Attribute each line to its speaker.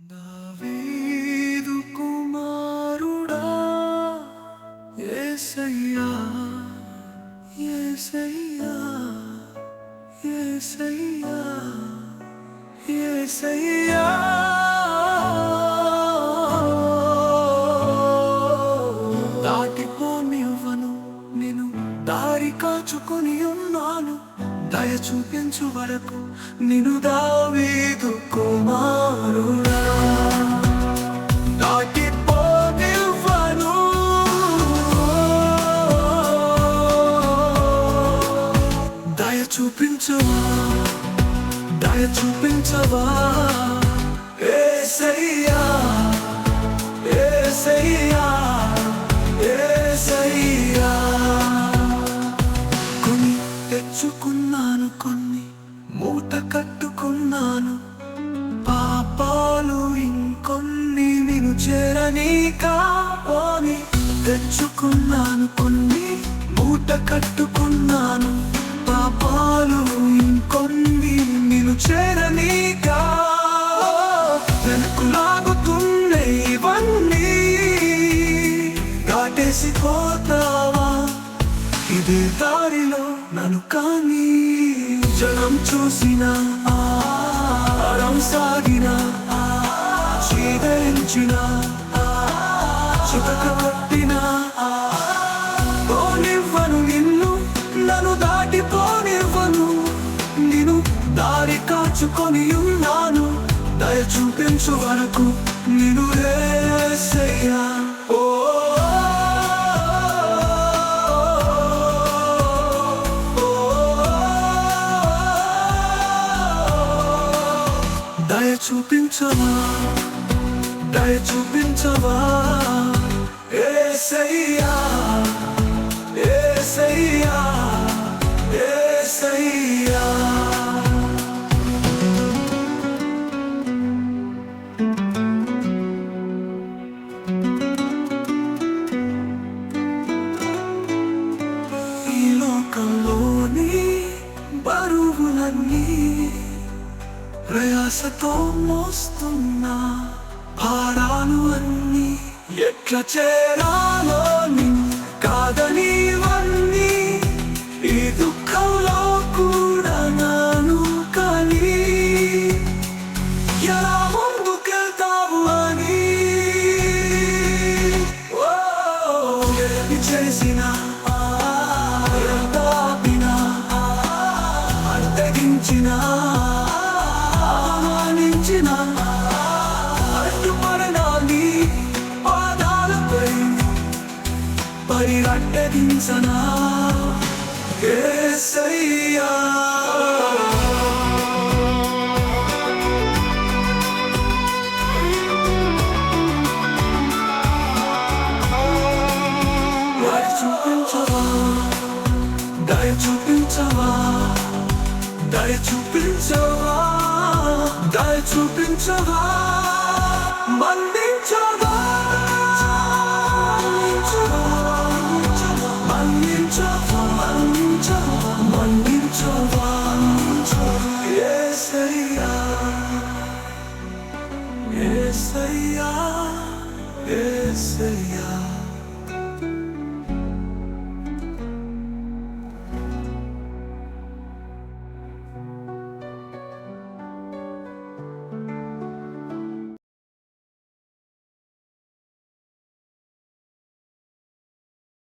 Speaker 1: దావీదు కుమారుడా యేసయ్యా యేసయ్యా యేసయ్యా యేసయ్యా దాటిపోనివ్వను నేను దారి కాచుకొని ఉన్నాను దయ చూపించు వరకు నిను దావీదు కుమారుడా. దాటిపోనివ్వను. దయ చూపించవా దయ చూపించవా ఏసయ్యా ఏసయ్యా. కట్టుకున్నాను. పాపాలు ఇంకొన్ని నేను చేరని కాపోని తెచ్చుకున్నాను కొన్ని మూట కట్టుకున్నాను. పాపాలు ఇంకొన్ని నేను చేరని కా లాగుతుండే ఇవన్నీ. దాటేసి పోతావా ఇది దారిలో నన్ను కానీ జనం చూసిన ఆరం సాగిన చీదరించిన చుతక కట్టిన పోనివ్వను నిన్ను నన్ను దాటిపోనివ్వను నేను దారి కాచుకొని ఉన్నాను. దయ చూపించు వరకు నేను ఏసయ్యా చూపించవా దయ చూపించవా? ఏసయ్యా ఏసయ్యా ఏసయ్యా. ఆశతో మోస్తున్నా భారాలు అన్నీ ఎట్లా చేరాలో కాదని ఈ దుఃఖంలో కూడా నాను కలి ఎలా ముందుకెళ్తావు అని. ఓ, ఏమి చేసినా ఎంత ఆపినా అడ్డగించినా పాదాలపై పరిరడ్డగించనా ఏసయ్యా. దయ చూపించవా? దయ చూపించవా? దయ చూపించవా మన్నించవా మన్నించవా మన్నించవా మన్నించవా ఏసయ్యా ఏసయ్యా